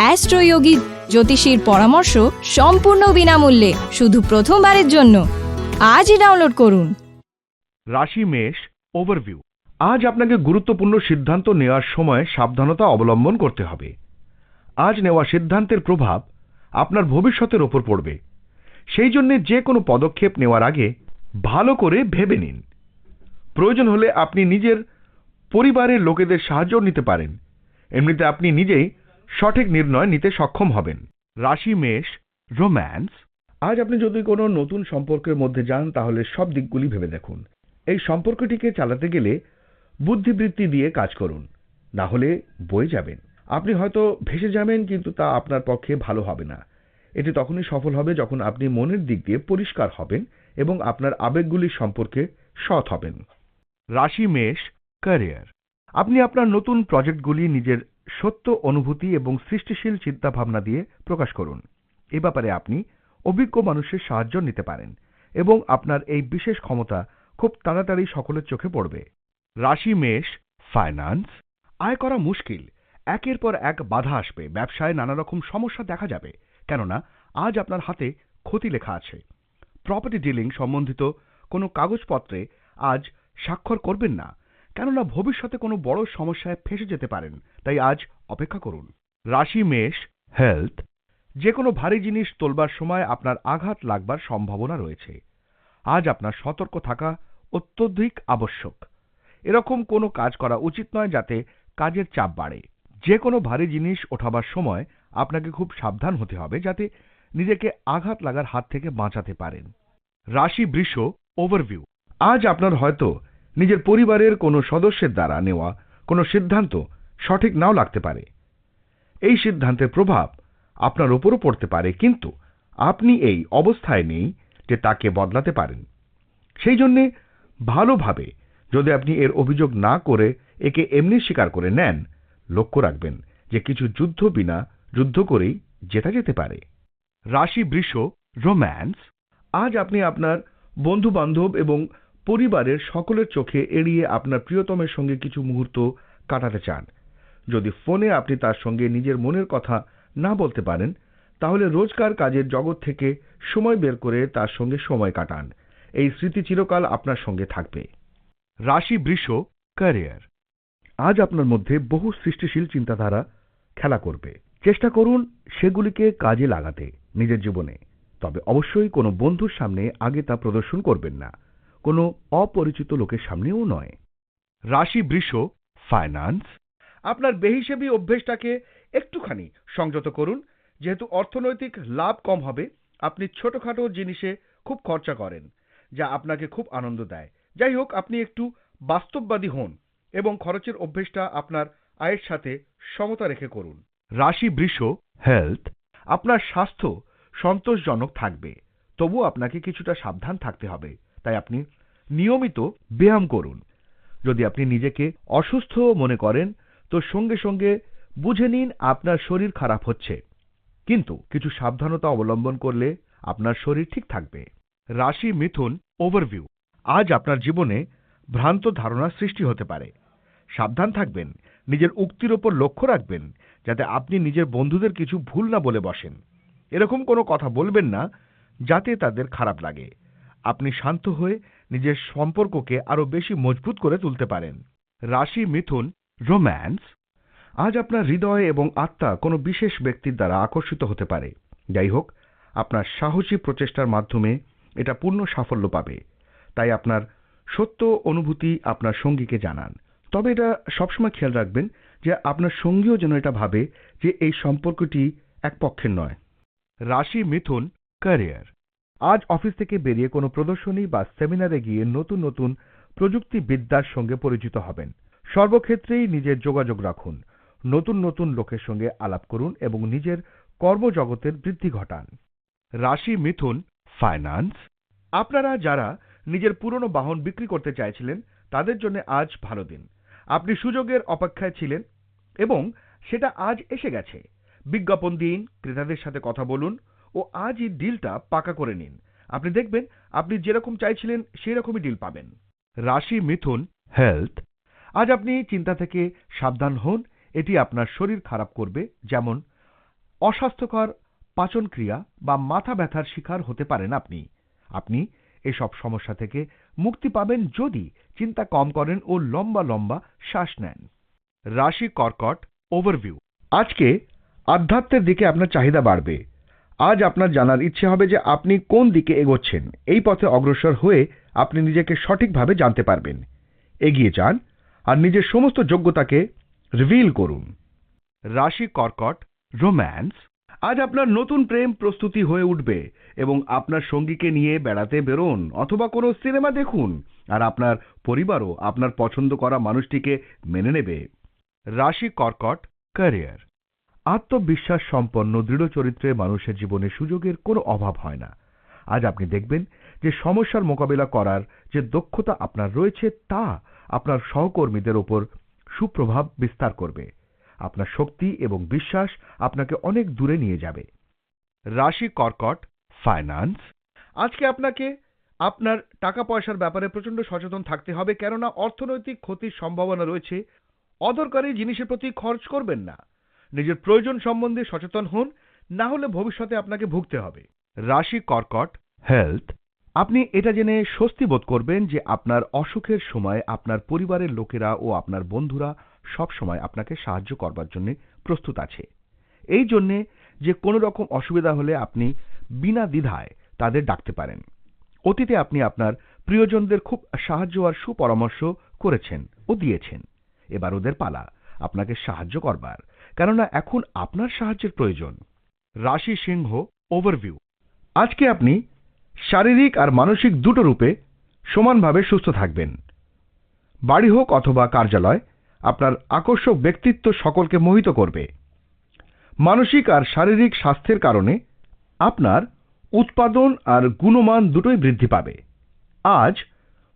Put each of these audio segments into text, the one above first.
অ্যাস্ট্রোয়োগী জ্যোতিষীর পরামর্শ সম্পূর্ণ বিনামূল্যে, শুধু প্রথমবারের জন্য। আজই ডাউনলোড করুন। রাশি, মেষ ওভারভিউ আজ আপনাকে গুরুত্বপূর্ণ সিদ্ধান্ত নেওয়ার সময় সাবধানতা অবলম্বন করতে হবে। আজ নেওয়া সিদ্ধান্তের প্রভাব আপনার ভবিষ্যতের ওপর পড়বে। সেই জন্য যে কোনো পদক্ষেপ নেওয়ার আগে ভালো করে ভেবে নিন। প্রয়োজন হলে আপনি নিজের পরিবারের লোকেদের সাহায্য নিতে পারেন। এমনিতে আপনি নিজেই সঠিক নির্ণয় নিতে সক্ষম হবেন। রাশি মেষ রোম্যান্স। আজ আপনি যদি কোনো নতুন সম্পর্কের মধ্যে যান তাহলে সব দিকগুলি ভেবে দেখুন। এই সম্পর্কটিকে চালাতে গেলে বুদ্ধিবৃত্তি দিয়ে কাজ করুন না হলে বয়ে যাবেন। আপনি হয়তো ভেসে যাবেন কিন্তু তা আপনার পক্ষে ভালো হবে না। এটি তখনই সফল হবে যখন আপনি মনের দিক দিয়ে পরিষ্কার হবেন এবং আপনার আবেগগুলি সম্পর্কে সৎ হবেন। রাশি মেষ ক্যারিয়ার। আপনি আপনার নতুন প্রজেক্টগুলি নিজের সত্য অনুভূতি এবং সৃষ্টিশীল চিন্তাভাবনা দিয়ে প্রকাশ করুন। এ ব্যাপারে আপনি অভিজ্ঞ মানুষের সাহায্য নিতে পারেন এবং আপনার এই বিশেষ ক্ষমতা খুব তাড়াতাড়ি সকলের চোখে পড়বে। রাশি মেষ ফাইন্যান্স আয় করা মুশকিল। একের পর এক বাধা আসবে, ব্যবসায় নানা রকম সমস্যা দেখা যাবে। কেননা, আজ আপনার হাতে ক্ষতি লেখা আছে। প্রপার্টি ডিলিং সম্বন্ধিত কোনো কাগজপত্রে আজ স্বাক্ষর করবেন না। কেননা ভবিষ্যতে কোনো বড় সমস্যায় ফেসে যেতে পারেন। তাই আজ অপেক্ষা করুন। রাশি, মেষ, হেলথ যে কোনো ভারী জিনিস তোলবার সময় আপনার আঘাত লাগবার সম্ভাবনা রয়েছে। আজ আপনার সতর্ক থাকা অত্যধিক আবশ্যক। এরকম কোনো কাজ করা উচিত নয় যাতে কাজের চাপ বাড়ে। যে কোনো ভারী জিনিস ওঠাবার সময় আপনাকে খুব সাবধান হতে হবে যাতে নিজেকে আঘাত লাগার হাত থেকে বাঁচাতে পারেন। রাশি, বৃষ ওভারভিউ আজ আপনার হয়তো নিজের পরিবারের কোনো সদস্যের দ্বারা নেওয়া কোনো সিদ্ধান্ত সঠিক নাও লাগতে পারে। এই সিদ্ধান্তের প্রভাব আপনার ওপরও পড়তে পারে, কিন্তু আপনি এই অবস্থায় নেই যে তাকে বদলাতে পারেন। সেই জন্যে ভালোভাবে যদি আপনি এর অভিযোগ না করে একে এমনি স্বীকার করে নেন, লক্ষ্য রাখবেন যে কিছু যুদ্ধ বিনা যুদ্ধ করেই জেতা যেতে পারে। রাশি বৃষ, রোম্যান্স, আজ আপনি আপনার বন্ধু বান্ধব এবং পরিবারের সকলের চোখে এড়িয়ে আপনার প্রিয়তমের সঙ্গে কিছু মুহূর্ত কাটাতে চান। যদি ফোনে আপনি তার সঙ্গে নিজের মনের কথা না বলতে পারেন, তাহলে রোজকার কাজের জগৎ থেকে সময় বের করে তার সঙ্গে সময় কাটান। এই স্মৃতি চিরকাল আপনার সঙ্গে থাকবে। রাশি বৃষ, ক্যারিয়ার। আজ আপনার মধ্যে বহু সৃষ্টিশীল চিন্তাধারা খেলা করবে। চেষ্টা করুন সেগুলিকে কাজে লাগাতে নিজের জীবনে। তবে অবশ্যই কোনো বন্ধুর সামনে আগে তা প্রদর্শন করবেন না। কোনো অপরিচিত লোকের সামনেও নয়। রাশি বৃষ ফাইন্যান্স আপনার বেহিসেবি অভ্যেসটাকে একটুখানি সংযত করুন। যেহেতু অর্থনৈতিক লাভ কম হবে, আপনি ছোটখাটো জিনিসে খুব খরচা করেন, যা আপনাকে খুব আনন্দ দেয়। যাই হোক, আপনি একটু বাস্তববাদী হন এবং খরচের অভ্যেসটা আপনার আয়ের সাথে সমতা রেখে করুন। রাশি বৃষ হেলথ আপনার স্বাস্থ্য সন্তোষজনক থাকবে তবু আপনাকে কিছুটা সাবধান থাকতে হবে। তাই আপনি নিয়মিত ব্যায়াম করুন। যদি আপনি নিজেকে অসুস্থ মনে করেন, তো সঙ্গে সঙ্গে বুঝে নিন আপনার শরীর খারাপ হচ্ছে। কিন্তু কিছু সাবধানতা অবলম্বন করলে আপনার শরীর ঠিক থাকবে। রাশি মিথুন ওভারভিউ। আজ আপনার জীবনে ভ্রান্ত ধারণা সৃষ্টি হতে পারে। সাবধান থাকবেন, নিজের উক্তির ওপর লক্ষ্য রাখবেন, যাতে আপনি নিজের বন্ধুদের কিছু ভুল না বলে বসেন। এরকম কোনো কথা বলবেন না, যাতে তাদের খারাপ লাগে। আপনি শান্ত হয়ে নিজের সম্পর্ককে আরও বেশি মজবুত করে তুলতে পারেন। রাশি মিথুন, রোম্যান্স। আজ আপনার হৃদয় এবং আত্মা কোনো বিশেষ ব্যক্তির দ্বারা আকর্ষিত হতে পারে। যাই হোক, আপনার সাহসী প্রচেষ্টার মাধ্যমে এটা পূর্ণ সাফল্য পাবে। তাই আপনার সত্য অনুভূতি আপনার সঙ্গীকে জানান। তবে এটা সবসময় খেয়াল রাখবেন যে আপনার সঙ্গীও যেন এটা ভাবে যে এই সম্পর্কটি এক পক্ষের নয়। রাশি মিথুন, ক্যারিয়ার। আজ অফিস থেকে বেরিয়ে কোনো প্রদর্শনী বা সেমিনারে গিয়ে নতুন নতুন প্রযুক্তিবিদ্যার সঙ্গে পরিচিত হবেন। সর্বক্ষেত্রেই নিজের যোগাযোগ রাখুন। নতুন নতুন লোকের সঙ্গে আলাপ করুন এবং নিজের কর্মজগতের বৃদ্ধি ঘটান। রাশি মিথুন, ফাইন্যান্স? আপনারা যারা নিজের পুরনো বাহন বিক্রি করতে চাইছিলেন, তাদের জন্য আজ ভালো দিন। আপনি সুযোগের অপেক্ষায় ছিলেন এবং সেটা আজ এসে গেছে। বিজ্ঞাপন দিন, ক্রেতাদের সাথে কথা বলুন ও আজই ডিলটা পাকা করে নিন। আপনি দেখবেন, আপনি যেরকম চাইছিলেন সেই রকমই ডিল পাবেন। রাশি মিথুন হেলথ, আজ আপনি চিন্তা থেকে সাবধান হন, এটি আপনার শরীর খারাপ করবে, যেমন অস্বাস্থ্যকর পাচনক্রিয়া বা মাথা ব্যথার শিকার হতে পারেন আপনি। আপনি এসব সমস্যা থেকে মুক্তি পাবেন যদি চিন্তা কম করেন ও লম্বা লম্বা শ্বাস নেন। রাশি কর্কট ওভারভিউ, আজকে আধ্যাত্মের দিকে আপনার চাহিদা বাড়বে। আজ আপনার জানার ইচ্ছে হবে যে আপনি কোন দিকে এগোচ্ছেন। এই পথে অগ্রসর হয়ে আপনি নিজেকে সঠিকভাবে জানতে পারবেন। এগিয়ে যান আর নিজের সমস্ত যোগ্যতাকে রিভিল করুন। রাশি কর্কট রোম্যান্স আজ আপনার নতুন প্রেম প্রস্তুতি হয়ে উঠবে এবং আপনার সঙ্গীকে নিয়ে বেড়াতে বেরোন অথবা কোনো সিনেমা দেখুন আর আপনার পরিবারও আপনার পছন্দ করা মানুষটিকে মেনে নেবে। রাশি কর্কট ক্যারিয়ার আত্মবিশ্বাস সম্পন্ন দৃঢ় চরিত্রের মানুষের জীবনে সুযোগের কোনো অভাব হয় না। আজ আপনি দেখবেন যে সমস্যার মোকাবিলা করার যে দক্ষতা আপনার রয়েছে, তা আপনার সহকর্মীদের ওপর সুপ্রভাব বিস্তার করবে। আপনার শক্তি এবং বিশ্বাস আপনাকে অনেক দূরে নিয়ে যাবে। রাশি কর্কট, ফাইন্যান্স। আজকে আপনাকে আপনার টাকা পয়সার ব্যাপারে প্রচণ্ড সচেতন থাকতে হবে, কেননা অর্থনৈতিক ক্ষতির সম্ভাবনা রয়েছে। অদরকারি জিনিসের প্রতি খরচ করবেন না। নিজের প্রয়োজন সম্বন্ধে সচেতন হন, না হলে ভবিষ্যতে আপনাকে ভুগতে হবে। রাশি কর্কট হেলথ আপনি এটা জেনে স্বস্তি বোধ করবেন যে আপনার অসুখের সময় আপনার পরিবারের লোকেরা ও আপনার বন্ধুরা সব সময় আপনাকে সাহায্য করবার জন্য প্রস্তুত আছে। এই জন্যে যে কোনো রকম অসুবিধা হলে আপনি বিনা দ্বিধায় তাদের ডাকতে পারেন। অতীতে আপনি আপনার প্রিয়জনদের খুব সাহায্য আর সুপরামর্শ করেছেন ও দিয়েছেন। এবার ওদের পালা, আপনাকে সাহায্য করবার। কেননা এখন আপনার সাহায্যের প্রয়োজন। রাশি সিংহ ওভারভিউ আজকে আপনি শারীরিক আর মানসিক দুটো রূপে সমানভাবে সুস্থ থাকবেন। বাড়ি হোক অথবা কার্যালয়, আপনার আকর্ষক ব্যক্তিত্ব সকলকে মোহিত করবে। মানসিক আর শারীরিক স্বাস্থ্যের কারণে আপনার উৎপাদন আর গুণমান দুটোই বৃদ্ধি পাবে। আজ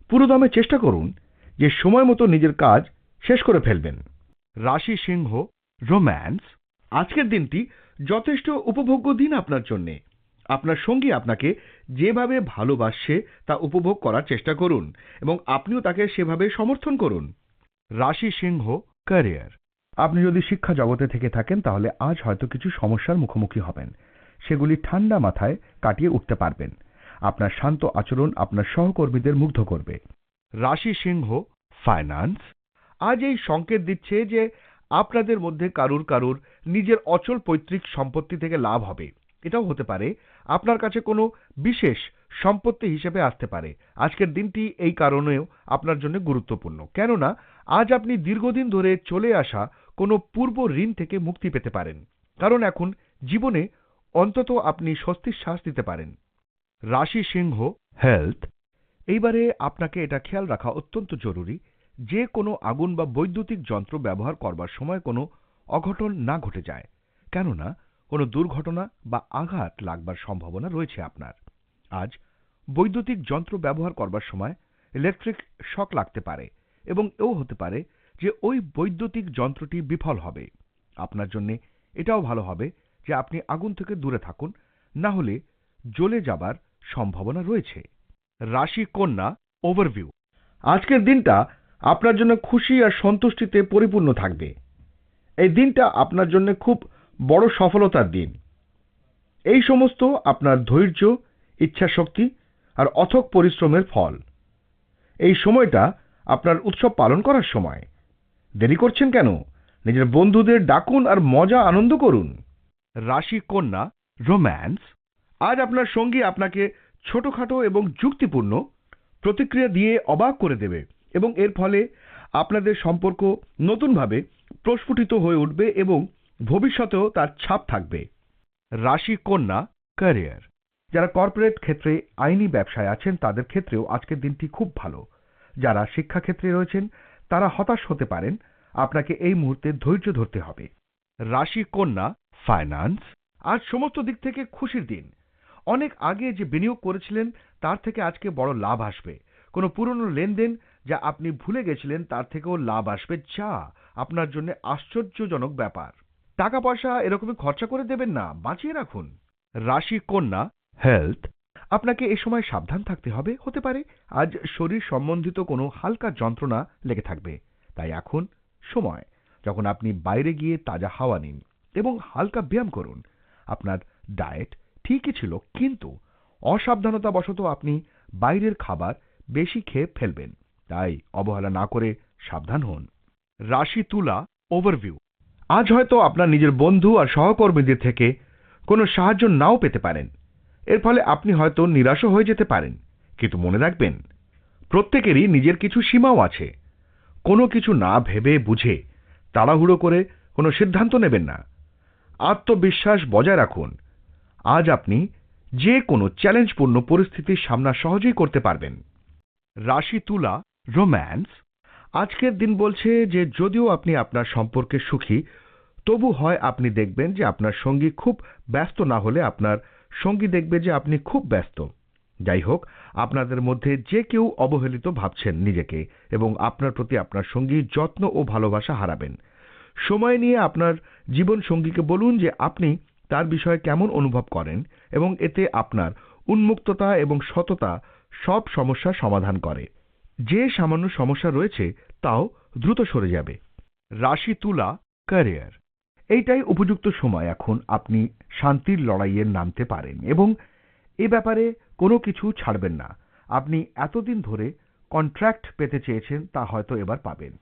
পুরোদমে চেষ্টা করুন যে সময় মতো নিজের কাজ শেষ করে ফেলবেন। রাশি সিংহ রোম্যান্স আজকের দিনটি যথেষ্ট উপভোগ্য দিন আপনার জন্যে। আপনার সঙ্গী আপনাকে যেভাবে ভালোবাসছে তা উপভোগ করার চেষ্টা করুন এবং আপনিও তাকে সেভাবে সমর্থন করুন। রাশি সিংহ ক্যারিয়ার আপনি যদি শিক্ষা জগতে থেকে থাকেন, তাহলে আজ হয়তো কিছু সমস্যার মুখোমুখি হবেন। সেগুলি ঠান্ডা মাথায় কাটিয়ে উঠতে পারবেন। আপনার শান্ত আচরণ আপনার সহকর্মীদের মুগ্ধ করবে। রাশি সিংহ ফাইন্যান্স আজ এই সংকেত দিচ্ছে যে আপনাদের মধ্যে কারুর কারুর নিজের অচল পৈতৃক সম্পত্তি থেকে লাভ হবে। এটাও হতে পারে, আপনার কাছে কোনো বিশেষ সম্পত্তি হিসেবে আসতে পারে। আজকের দিনটি এই কারণেও আপনার জন্য গুরুত্বপূর্ণ। কেননা, আজ আপনি দীর্ঘদিন ধরে চলে আসা কোনো পূর্ব ঋণ থেকে মুক্তি পেতে পারেন। কারণ এখন জীবনে অন্তত আপনি স্বস্তির শ্বাস দিতে পারেন। রাশি সিংহ, হেলথ, এইবারে আপনাকে এটা খেয়াল রাখা অত্যন্ত জরুরি যে কোনো আগুন বা বৈদ্যুতিক যন্ত্র ব্যবহার করবার সময় কোনো অঘটন না ঘটে যায়, কেননা কোনো দুর্ঘটনা বা আঘাত লাগবার সম্ভাবনা রয়েছে আপনার। আজ বৈদ্যুতিক যন্ত্র ব্যবহার করবার সময় ইলেকট্রিক শক লাগতে পারে এবং এও হতে পারে যে ওই বৈদ্যুতিক যন্ত্রটি বিফল হবে। আপনার জন্য এটাও ভালো হবে যে আপনি আগুন থেকে দূরে থাকুন, না হলে জ্বলে যাবার সম্ভাবনা রয়েছে। রাশি কন্যা ওভারভিউ আজকের দিনটা আপনার জন্য খুশি আর সন্তুষ্টিতে পরিপূর্ণ থাকবে। এই দিনটা আপনার জন্য খুব বড় সফলতার দিন। এই সমস্ত আপনার ধৈর্য, ইচ্ছাশক্তি আর অথক পরিশ্রমের ফল। এই সময়টা আপনার উৎসব পালন করার সময়। দেরি করছেন কেন? নিজের বন্ধুদের ডাকুন আর মজা, আনন্দ করুন। রাশি, কন্যা, রোম্যান্স, আজ আপনার সঙ্গী আপনাকে ছোটখাটো এবং যুক্তিপূর্ণ প্রতিক্রিয়া দিয়ে অবাক করে দেবে। এবং এর ফলে আপনাদের সম্পর্ক নতুনভাবে প্রস্ফুটিত হয়ে উঠবে এবং ভবিষ্যতেও তার ছাপ থাকবে। রাশি কন্যা ক্যারিয়ার যারা কর্পোরেট ক্ষেত্রে আইনি ব্যবসায় আছেন, তাদের ক্ষেত্রেও আজকের দিনটি খুব ভালো। যারা শিক্ষাক্ষেত্রে রয়েছেন, তারা হতাশ হতে পারেন। আপনাকে এই মুহূর্তে ধৈর্য ধরতে হবে। রাশি কন্যা ফাইন্যান্স আজ সমস্ত দিক থেকে খুশির দিন। অনেক আগে যে বিনিয়োগ করেছিলেন, তার থেকে আজকে বড় লাভ আসবে। কোনো পুরনো লেনদেন যা আপনি ভুলে গেছিলেন, তার থেকেও লাভ আসবে যা আপনার জন্য আশ্চর্যজনক ব্যাপার। টাকা পয়সা এরকমই খরচা করে দেবেন না, বাঁচিয়ে রাখুন। রাশি কন্যা হেলথ আপনাকে এ সময় সাবধান থাকতে হবে, হতে পারে আজ শরীর সম্বন্ধিত কোনো হালকা যন্ত্রণা লেগে থাকবে। তাই এখন সময়, যখন আপনি বাইরে গিয়ে তাজা হাওয়া নিন এবং হালকা ব্যায়াম করুন। আপনার ডায়েট ঠিকই ছিল, কিন্তু অসাবধানতাবশত আপনি বাইরের খাবার বেশি খেয়ে ফেলবেন। তাই অবহেলা না করে সাবধান হন। রাশি তুলা ওভারভিউ আজ হয়তো আপনার নিজের বন্ধু আর সহকর্মীদের থেকে কোনো সাহায্য নাও পেতে পারেন। এর ফলে আপনি হয়তো নিরাশও হয়ে যেতে পারেন। কিন্তু মনে রাখবেন, প্রত্যেকেরই নিজের কিছু সীমাও আছে। কোনো কিছু না ভেবে বুঝে তাড়াহুড়ো করে কোনো সিদ্ধান্ত নেবেন না। আত্মবিশ্বাস বজায় রাখুন। আজ আপনি যে কোনো চ্যালেঞ্জপূর্ণ পরিস্থিতির সামনা সহজেই করতে পারবেন। রাশি তুলা রোম্যান্স, আজকের দিন বলছে যে যদিও আপনি আপনার সম্পর্কে সুখী, তবু হয় আপনি দেখবেন যে আপনার সঙ্গী খুব ব্যস্ত না হলে আপনার সঙ্গী দেখবে যে আপনি খুব ব্যস্ত। যাই হোক, আপনাদের মধ্যে যে কেউ অবহেলিত ভাবছেন নিজেকে এবং আপনার প্রতি আপনার সঙ্গী যত্ন ও ভালোবাসা হারাবেন। সময় নিয়ে আপনার জীবন সঙ্গীকে বলুন যে আপনি তার বিষয়ে কেমন অনুভব করেন এবং এতে আপনার উন্মুক্ততা এবং সততা সব সমস্যার সমাধান করে। যে সামান্য সমস্যা রয়েছে তাও দ্রুত সরে যাবে। রাশি তুলা ক্যারিয়ার। এইটাই উপযুক্ত সময় এখন আপনি শান্তির লড়াইয়ে নামতে পারেন এবং এ ব্যাপারে কোনো কিছু ছাড়বেন না। আপনি এতদিন ধরে কন্ট্রাক্ট পেতে চেয়েছেন তা হয়তো এবার পাবেন।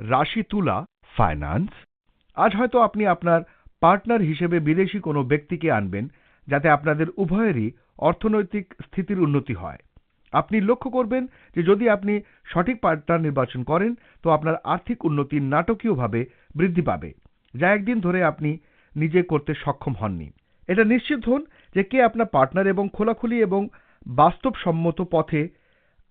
রাশি তুলা ফাইন্যান্স আজ হয়তো আপনি আপনার পার্টনার হিসেবে বিদেশি কোনো ব্যক্তিকে আনবেন যাতে আপনাদের উভয়েরই অর্থনৈতিক স্থিতির উন্নতি হয়। আপনি লক্ষ্য করবেন যে যদি আপনি সঠিক পার্টনার নির্বাচন করেন, তো আপনার আর্থিক উন্নতি নাটকীয়ভাবে বৃদ্ধি পাবে। যা একদিন ধরে আপনি নিজে করতে সক্ষম হননি। এটা নিশ্চিত হন যে কে আপনার পার্টনার এবং খোলাখুলি এবং বাস্তবসম্মত পথে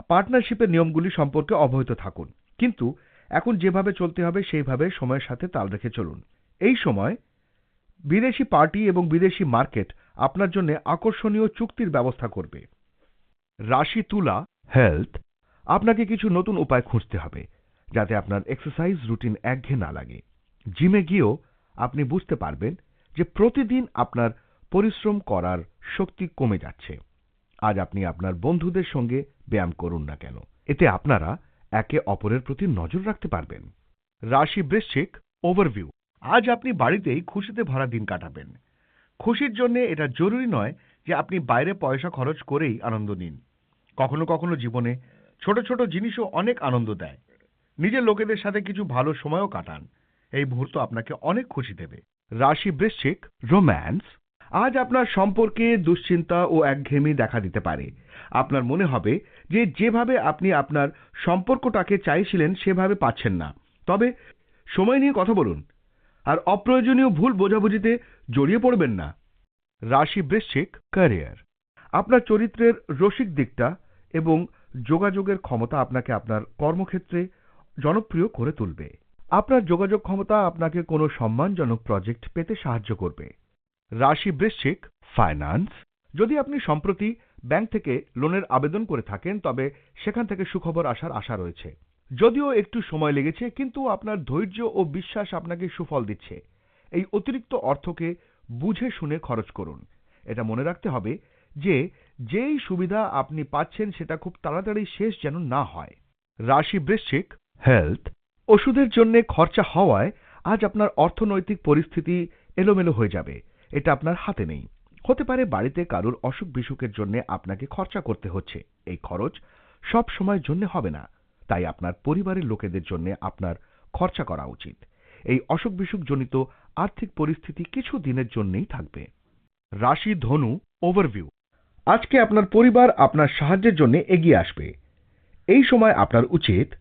পার্টনারশিপের নিয়মগুলি সম্পর্কে অবহিত থাকুন। কিন্তু এখন যেভাবে চলতে হবে, সেইভাবে সময়ের সাথে তাল রেখে চলুন। এই সময় বিদেশি পার্টি এবং বিদেশি মার্কেট আপনার জন্য আকর্ষণীয় চুক্তির ব্যবস্থা করবে। রাশি তুলা হেলথ আপনাকে কিছু নতুন উপায় খুঁজতে হবে যাতে আপনার এক্সারসাইজ রুটিন একঘেয়ে না লাগে। জিমে গিয়েও আপনি বুঝতে পারবেন যে প্রতিদিন আপনার পরিশ্রম করার শক্তি কমে যাচ্ছে। আজ আপনি আপনার বন্ধুদের সঙ্গে ব্যায়াম করুন না কেন, এতে আপনারা একে অপরের প্রতি নজর রাখতে পারবেন। রাশি বৃশ্চিক ওভারভিউ আজ আপনি বাড়িতেই খুশিতে ভরা দিন কাটাবেন। খুশির জন্য এটা জরুরি নয় যে আপনি বাইরে পয়সা খরচ করেই আনন্দ নিন। কখনো কখনো জীবনে ছোট ছোট জিনিসও অনেক আনন্দ দেয়। নিজের লোকেদের সাথে কিছু ভালো সময়ও কাটান। এই মুহূর্ত আপনাকে অনেক খুশি দেবে। রাশি বৃশ্চিক রোম্যান্স, আজ আপনার সম্পর্কে দুশ্চিন্তা ও একঘেয়েমি দেখা দিতে পারে। আপনার মনে হবে যে যেভাবে আপনি আপনার সম্পর্কটাকে চাইছিলেন সেভাবে পাচ্ছেন না। তবে সময় নিয়ে কথা বলুন। আর অপ্রয়োজনীয় ভুল বোঝাবুঝিতে জড়িয়ে পড়বেন না। রাশি বৃশ্চিক ক্যারিয়ার, আপনার চরিত্রের রসিক দিকটা এবং যোগাযোগের ক্ষমতা আপনাকে আপনার কর্মক্ষেত্রে জনপ্রিয় করে তুলবে। আপনার যোগাযোগ ক্ষমতা আপনাকে কোনো সম্মানজনক প্রজেক্ট পেতে সাহায্য করবে। রাশি বৃশ্চিক ফাইন্যান্স। যদি আপনি সম্প্রতি ব্যাংক থেকে লোনের আবেদন করে থাকেন, তবে সেখান থেকে সুখবর আসার আশা রয়েছে। যদিও একটু সময় লেগেছে, কিন্তু আপনার ধৈর্য ও বিশ্বাস আপনাকে সুফল দিচ্ছে। এই অতিরিক্ত অর্থকে বুঝে শুনে খরচ করুন। এটা মনে রাখতে হবে যে যেই সুবিধা আপনি পাচ্ছেন সেটা খুব তাড়াতাড়ি শেষ যেন না হয়। রাশি বৃশ্চিক হেলথ ওষুধের জন্য খরচা হওয়ায় আজ আপনার অর্থনৈতিক পরিস্থিতি এলোমেলো হয়ে যাবে। এটা আপনার হাতে নেই। হতে পারে বাড়িতে কারোর অসুখ বিসুখের জন্য আপনাকে খরচা করতে হচ্ছে। এই খরচ সব সময়ের জন্য হবে না। তাই আপনার পরিবারের লোকেদের জন্য আপনার খরচা করা উচিত। এই অসুখ বিসুখ জনিত আর্থিক পরিস্থিতি কিছু দিনের জন্যই থাকবে। রাশি ধনু ওভারভিউ আজকে আপনার পরিবার আপনার সাহায্যের জন্য এগিয়ে আসবে। এই সময় আপনার উচিত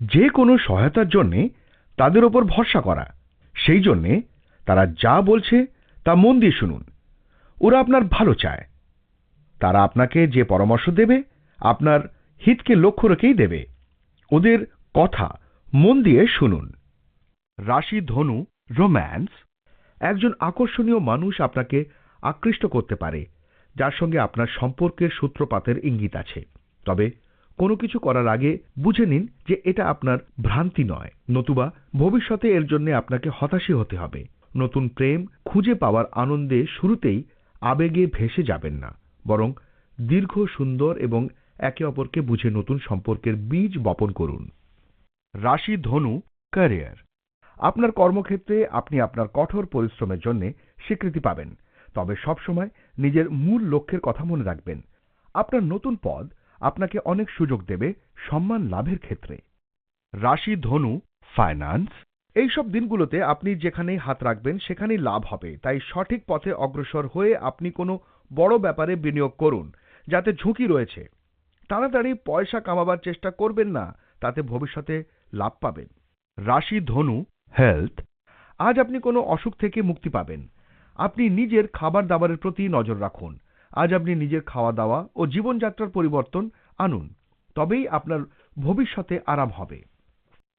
যে কোনো সহায়তার জন্যে তাদের ওপর ভরসা করা। সেই জন্যে তারা যা বলছে তা মন দিয়ে শুনুন। ওরা আপনার ভালো চায়। তারা আপনাকে যে পরামর্শ দেবে, আপনার হিতকে লক্ষ্য রেখেই দেবে। ওদের কথা মন দিয়ে শুনুন। রাশি ধনু, রোম্যান্স, একজন আকর্ষণীয় মানুষ আপনাকে আকৃষ্ট করতে পারে। যার সঙ্গে আপনার সম্পর্কের সূত্রপাতের ইঙ্গিত আছে। তবে কোনো কিছু করার আগে বুঝে নিন যে এটা আপনার ভ্রান্তি নয়, নতুবা ভবিষ্যতে এর জন্য আপনাকে হতাশী হতে হবে। নতুন প্রেম খুঁজে পাওয়ার আনন্দে শুরুতেই আবেগে ভেসে যাবেন না, বরং দীর্ঘ, সুন্দর এবং একে অপরকে বুঝে নতুন সম্পর্কের বীজ বপন করুন। রাশি ধনু, ক্যারিয়ার। আপনার কর্মক্ষেত্রে আপনি আপনার কঠোর পরিশ্রমের জন্য স্বীকৃতি পাবেন। তবে সবসময় নিজের মূল লক্ষ্যের কথা মনে রাখবেন। আপনার নতুন পদ আপনাকে অনেক সুযোগ দেবে সম্মান লাভের ক্ষেত্রে। রাশি, ধনু ফাইন্যান্স এইসব দিনগুলোতে আপনি যেখানেই হাত রাখবেন সেখানেই লাভ হবে। তাই সঠিক পথে অগ্রসর হয়ে আপনি কোনো বড় ব্যাপারে বিনিয়োগ করুন, যাতে ঝুঁকি রয়েছে। তাড়াতাড়ি পয়সা কামাবার চেষ্টা করবেন না, তাতে ভবিষ্যতে লাভ পাবেন। রাশি, ধনু হেলথ আজ আপনি কোনো অসুখ থেকে মুক্তি পাবেন। আপনি নিজের খাবার দাবারের প্রতি নজর রাখুন। আজ আপনি নিজের খাওয়া দাওয়া ও জীবনযাত্রার পরিবর্তন আনুন। তবেই আপনার ভবিষ্যতে আরাম হবে।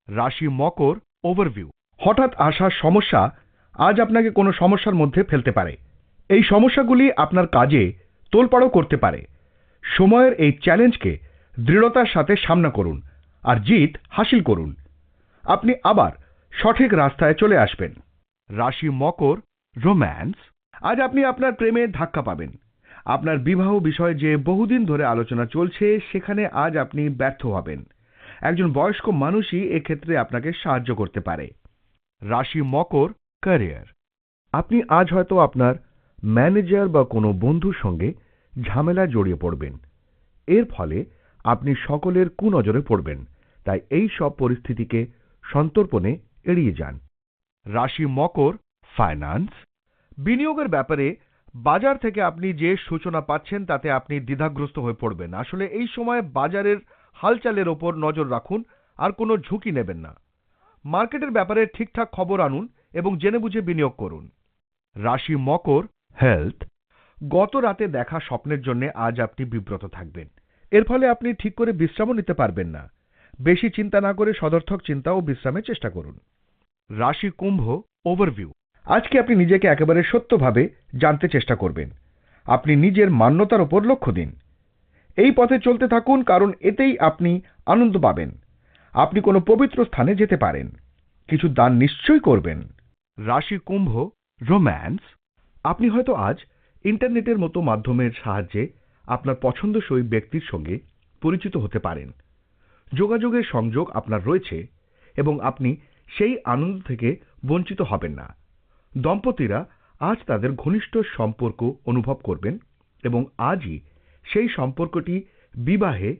রাশি মকর ওভারভিউ। হঠাৎ আসা সমস্যা আজ আপনাকে কোনো সমস্যার মধ্যে ফেলতে পারে। এই সমস্যাগুলি আপনার কাজে তোলপাড়ও করতে পারে। সময়ের এই চ্যালেঞ্জকে দৃঢ়তার সাথে সামনা করুন আর জিত হাসিল করুন। আপনি আবার সঠিক রাস্তায় চলে আসবেন। রাশি মকর রোম্যান্স আজ আপনি আপনার প্রেমে ধাক্কা পাবেন। আপনার বিবাহ বিষয়ে যে বহুদিন ধরে আলোচনা চলছে, সেখানে আজ আপনি ব্যর্থ হবেন। একজন বয়স্ক মানুষই এক্ষেত্রে আপনাকে সাহায্য করতে পারে। রাশি মকর ক্যারিয়ার আপনি আজ হয়তো আপনার ম্যানেজার বা কোনো বন্ধুর সঙ্গে ঝামেলা জড়িয়ে পড়বেন। এর ফলে আপনি সকলের কুনজরে পড়বেন। তাই এই সব পরিস্থিতিকে সন্তর্পণে এড়িয়ে যান। রাশি মকর ফাইন্যান্স বিনিয়োগের ব্যাপারে বাজার থেকে আপনি যে সূচনা পাচ্ছেন তাতে আপনি দ্বিধাগ্রস্ত হয়ে পড়বেন। আসলে এই সময় বাজারের হালচালের ওপর নজর রাখুন, আর কোনো ঝুঁকি নেবেন না। মার্কেটের ব্যাপারে ঠিকঠাক খবর আনুন এবং জেনে বুঝে বিনিয়োগ করুন। রাশি মকর হেলথ গত রাতে দেখা স্বপ্নের জন্য আজ আপনি বিব্রত থাকবেন। এর ফলে আপনি ঠিক করে বিশ্রামও নিতে পারবেন না। বেশি চিন্তা না করে সদর্থক চিন্তা ও বিশ্রামের চেষ্টা করুন। রাশি কুম্ভ ওভারভিউ আজকে আপনি নিজেকে একেবারে সত্যভাবে জানতে চেষ্টা করবেন। আপনি নিজের মান্যতার ওপর লক্ষ্য দিন। এই পথে চলতে থাকুন, কারণ এতেই আপনি আনন্দ পাবেন। আপনি কোনো পবিত্র স্থানে যেতে পারেন। কিছু দান নিশ্চয়ই করবেন। রাশি কুম্ভ, রোম্যান্স, আপনি হয়তো আজ ইন্টারনেটের মতো মাধ্যমের সাহায্যে আপনার পছন্দসই ব্যক্তির সঙ্গে পরিচিত হতে পারেন। যোগাযোগের সংযোগ আপনার রয়েছে এবং আপনি সেই আনন্দ থেকে বঞ্চিত হবেন না। দম্পতিরা আজ তাদের ঘনিষ্ঠ সম্পর্ক অনুভব করবেন এবং আজই সেই সম্পর্কটি বিবাহে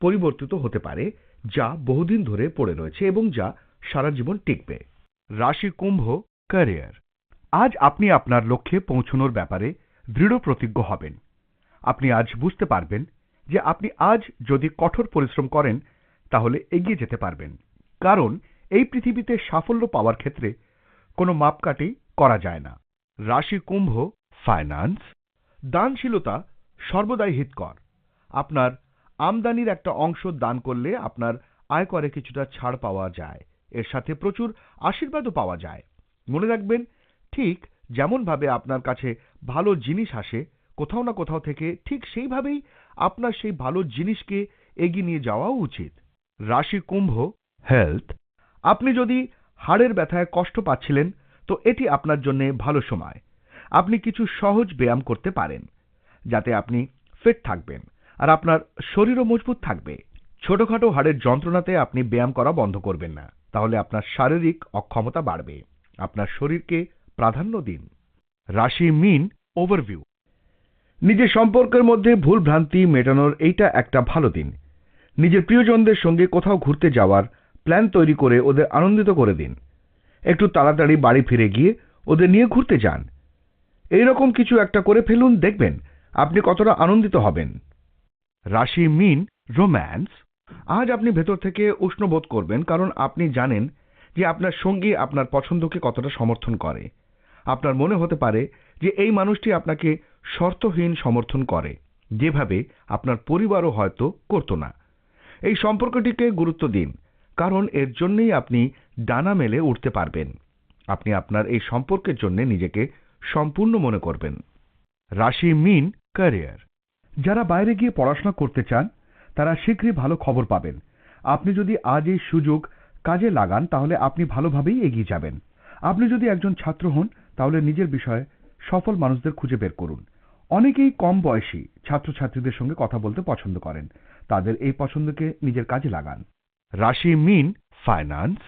পরিবর্তিত হতে পারে, যা বহুদিন ধরে পড়ে রয়েছে এবং যা সারা জীবন টিকবে। রাশি কুম্ভ ক্যারিয়ার। আজ আপনি আপনার লক্ষ্যে পৌঁছনোর ব্যাপারে দৃঢ় প্রতিজ্ঞ হবেন। আপনি আজ বুঝতে পারবেন যে আপনি আজ যদি কঠোর পরিশ্রম করেন, তাহলে এগিয়ে যেতে পারবেন। কারণ এই পৃথিবীতে সাফল্য পাওয়ার ক্ষেত্রে কোনো মাপকাঠি করা যায় না। রাশি কুম্ভ ফাইন্যান্স দানশীলতা সর্বদাই হিতকর। আপনার আমদানির একটা অংশ দান করলে আপনার আয়করে কিছুটা ছাড় পাওয়া যায়। এর সাথে প্রচুর আশীর্বাদও পাওয়া যায়। মনে রাখবেন, ঠিক যেমনভাবে আপনার কাছে ভালো জিনিস আসে, কোথাও না কোথাও থেকে ঠিক সেইভাবেই আপনার সেই ভালো জিনিসকে এগিয়ে নিয়ে যাওয়া উচিত। রাশি কুম্ভ হেলথ আপনি যদি হাড়ের ব্যথায় কষ্ট পাচ্ছিলেন তো এটি আপনার জন্য ভালো সময়। আপনি কিছু সহজ ব্যায়াম করতে পারেন, যাতে আপনি ফিট থাকবেন আর আপনার শরীরও মজবুত থাকবে। ছোটখাটো হাড়ের যন্ত্রণাতে আপনি ব্যায়াম করা বন্ধ করবেন না, তাহলে আপনার শারীরিক অক্ষমতা বাড়বে। আপনার শরীরকে প্রাধান্য দিন। রাশি মিন ওভারভিউ নিজের সম্পর্কের মধ্যে ভুল ভ্রান্তি মেটানোর এইটা একটা ভালো দিন। নিজের প্রিয়জনদের সঙ্গে কোথাও ঘুরতে যাওয়ার প্ল্যান তৈরি করে ওদের আনন্দিত করে দিন। একটু তাড়াতাড়ি বাড়ি ফিরে গিয়ে ওদের নিয়ে ঘুরতে যান। এইরকম কিছু একটা করে ফেলুন, দেখবেন আপনি কতটা আনন্দিত হবেন। রাশি মিন, রোম্যান্স। আজ আপনি ভেতর থেকে উষ্ণবোধ করবেন, কারণ আপনি জানেন যে আপনার সঙ্গী আপনার পছন্দকে কতটা সমর্থন করে। আপনার মনে হতে পারে যে এই মানুষটি আপনাকে শর্তহীন সমর্থন করে, যেভাবে আপনার পরিবারও হয়তো করতো না। এই সম্পর্কটিকে গুরুত্ব দিন, কারণ এর জন্যই আপনি ডানা মেলে উঠতে পারবেন। আপনি আপনার এই সম্পর্কের জন্য নিজেকে সম্পূর্ণ মনে করবেন। রাশি মিন ক্যারিয়ার যারা বাইরে গিয়ে পড়াশোনা করতে চান, তারা শীঘ্রই ভালো খবর পাবেন। আপনি যদি আজ এই সুযোগ কাজে লাগান, তাহলে আপনি ভালোভাবেই এগিয়ে যাবেন। আপনি যদি একজন ছাত্র হন, তাহলে নিজের বিষয়ে সফল মানুষদের খুঁজে বের করুন। অনেকেই কম বয়সী ছাত্রছাত্রীদের সঙ্গে কথা বলতে পছন্দ করেন। তাদের এই পছন্দকে নিজের কাজে লাগান। রাশি মিন ফাইন্যান্স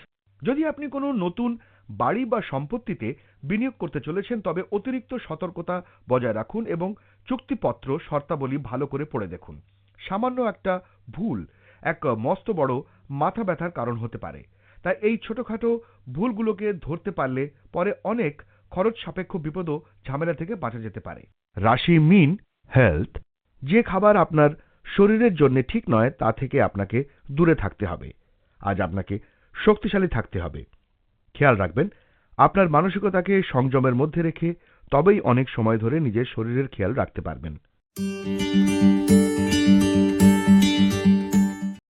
যদি আপনি কোনো নতুন বাড়ি বা সম্পত্তিতে বিনিয়োগ করতে চলেছেন, তবে অতিরিক্ত সতর্কতা বজায় রাখুন এবং চুক্তিপত্র, শর্তাবলী ভালো করে পড়ে দেখুন। সামান্য একটা ভুল, এক মস্ত বড় মাথা ব্যথার কারণ হতে পারে। তাই এই ছোটখাটো ভুলগুলোকে ধরতে পারলে পরে অনেক খরচ সাপেক্ষ বিপদ ও ঝামেলা থেকে বাঁচা যেতে পারে। রাশি মিন হেলথ, যে খাবার আপনার শরীরের জন্য ঠিক নয়, তা থেকে আপনাকে দূরে থাকতে হবে। আজ আপনাকে শক্তিশালী থাকতে হবে। খেয়াল রাখবেন, আপনার মানসিকতাকে সংযমের মধ্যে রেখে তবেই অনেক সময় ধরে নিজের শরীরের খেয়াল রাখতে পারবেন।